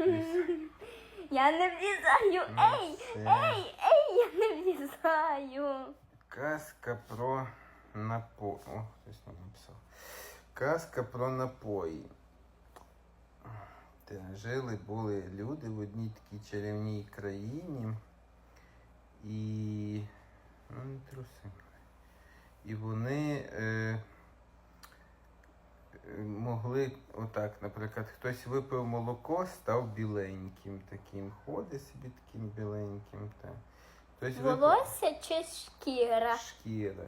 Я не влізаю. Ну, Ей, ей, ей, я не влізаю. Казка про напої. О, хтось нам написав. Казка про напої. Жили були люди в одній такій чарівній країні. І. Ну, не труси. І вони е, могли, отак, наприклад, хтось випив молоко, став біленьким таким. Ходить собі таким біленьким. Та. Хтось випив- Волосся чи шкіра? Шкіра.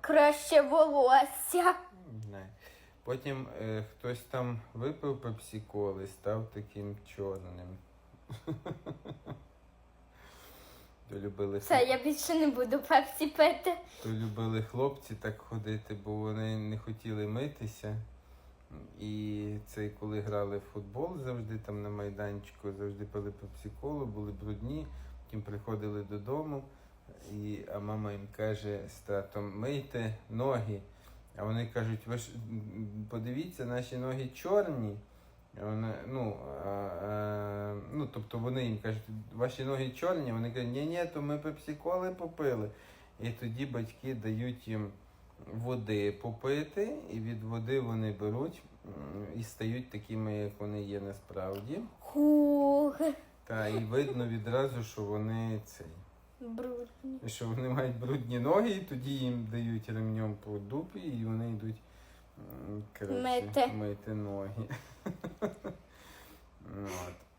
Краще волосся. Не. Потім е, хтось там випив пепсиколи, став таким чорним. То любили, Все, я більше не буду пепсі пити. то любили хлопці так ходити, бо вони не хотіли митися. І це коли грали в футбол завжди там на майданчику, завжди пили пепсиколу, були брудні, потім приходили додому, і, а мама їм каже з татом, мийте ноги. А вони кажуть, ви ж подивіться, наші ноги чорні. А Вона, ну, а, а, ну, тобто вони їм кажуть, ваші ноги чорні, вони кажуть, ні, ні, то ми пепсиколи попили. І тоді батьки дають їм води попити, і від води вони беруть і стають такими, як вони є насправді. Хух. Та і видно відразу, що вони цей. Брудні. Що вони мають брудні ноги, і тоді їм дають ремнем по дупі, і вони йдуть Мити. мити ноги. От.